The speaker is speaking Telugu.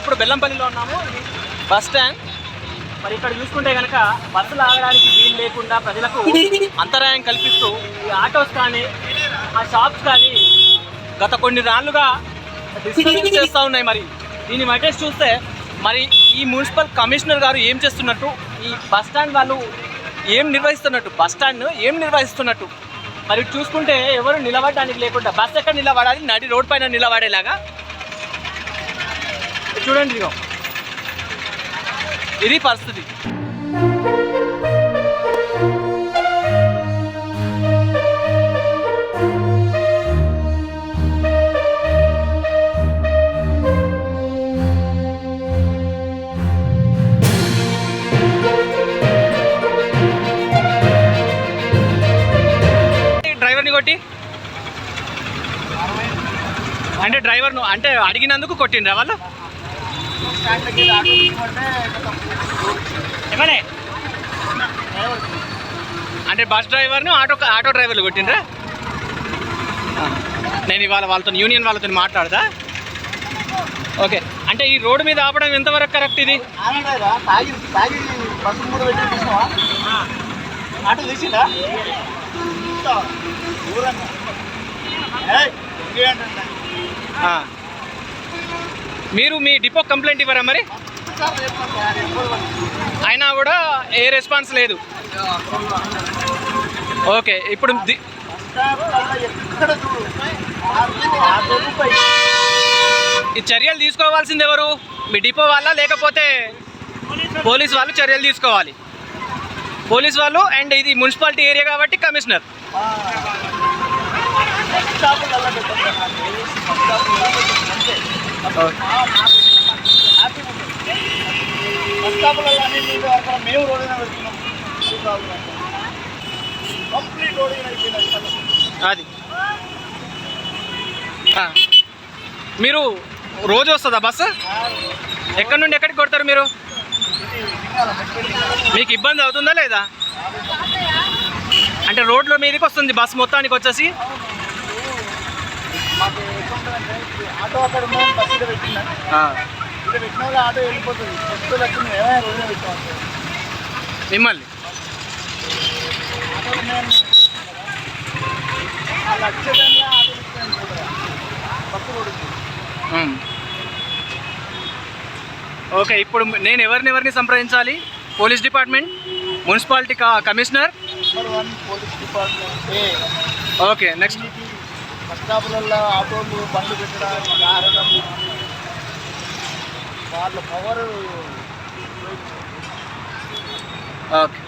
ఇప్పుడు బెల్లంపల్లిలో ఉన్నాము. Bus stand. మరి ఇక్కడ చూసుకుంటే కనుక బస్సులు ఆగడానికి వీలు లేకుండా ప్రజలకు అంతరాయం కల్పిస్తూ ఈ ఆటోస్ కానీ ఆ షాప్స్ కానీ గత కొన్ని రాళ్ళుగా డిస్టర్బెన్స్ చేస్తూ ఉన్నాయి మరి. దీన్ని బట్టేసి చూస్తే మరి ఈ మున్సిపల్ కమిషనర్ గారు ఏం చేస్తున్నట్టు ఈ బస్ స్టాండ్ వాళ్ళు ఏం నిర్వహిస్తున్నట్టు బస్ స్టాండ్ ఏం నిర్వహిస్తున్నట్టు. మరి చూసుకుంటే ఎవరు నిలబడడానికి లేకుండా బస్ ఎక్కడ నిలబడాలి? నడి రోడ్ పైన నిలబడేలాగా చూడండి ఇదిగో. ఇది పరిస్థితి. డ్రైవర్ని కొట్టి. అంటే డ్రైవర్ను అంటే అడిగినందుకు కొట్టిండ్రా వాళ్ళు? అంటే బస్ డ్రైవర్ను ఆటో ఆటో డ్రైవర్లు కొట్టిండ్రా? నేను ఇవాళ వాళ్ళతో యూనియన్ వాళ్ళతో మాట్లాడదా ఓకే. అంటే ఈ రోడ్డు మీద ఆపడం ఎంతవరకు కరెక్ట్ ఇది? ఆటో తీసిందా. మీరు మీ డిపో కంప్లైంట్ ఇవ్వరా మరి? అయినా కూడా ఏ రెస్పాన్స్ లేదు. ఓకే ఇప్పుడు ది- ఈ చర్యలు తీసుకోవాల్సింది ఎవరు? మీ డిపో వాళ్ళ లేకపోతే పోలీస్ వాళ్ళు చర్యలు తీసుకోవాలి? పోలీస్ వాళ్ళు అండ్ ఇది మున్సిపాలిటీ ఏరియా కాబట్టి కమిషనర్. మేము రోడ్డు కంప్లీట్ రోడ్డు అది మీరు రోజు వస్తుందా బస్సు? ఎక్కడి నుండి ఎక్కడికి కొడతారు మీరు? మీకు ఇబ్బంది అవుతుందా లేదా? అంటే రోడ్ల మీదకి వస్తుంది బస్ మొత్తానికి వచ్చేసి మాకు ఎట్లా ఉంటుందంటే ఇప్పుడు ఆటో అక్కడ ఉన్నాం బస్సు ఇక్కడ పెట్టిందా ఇక్కడ పెట్టిన వాళ్ళు ఆటో వెళ్ళిపోతుంది. వచ్చింది ఏమైనా పెట్టాం. మిమ్మల్ని? ఆటోలు ఉన్నాయని వాళ్ళు వచ్చే టైంలో ఆటో తీసుకొని బస్సు రోడ్డు ఉమ్. ఓకే ఇప్పుడు నేను ఎవరిని ఎవరిని సంప్రదించాలి? Police department? Municipality commissioner? Okay next. Bus స్టాపులలో ఆటోలు బండ్లు పెట్టడానికి కారణం వాళ్ళ పవర్ ఓకే.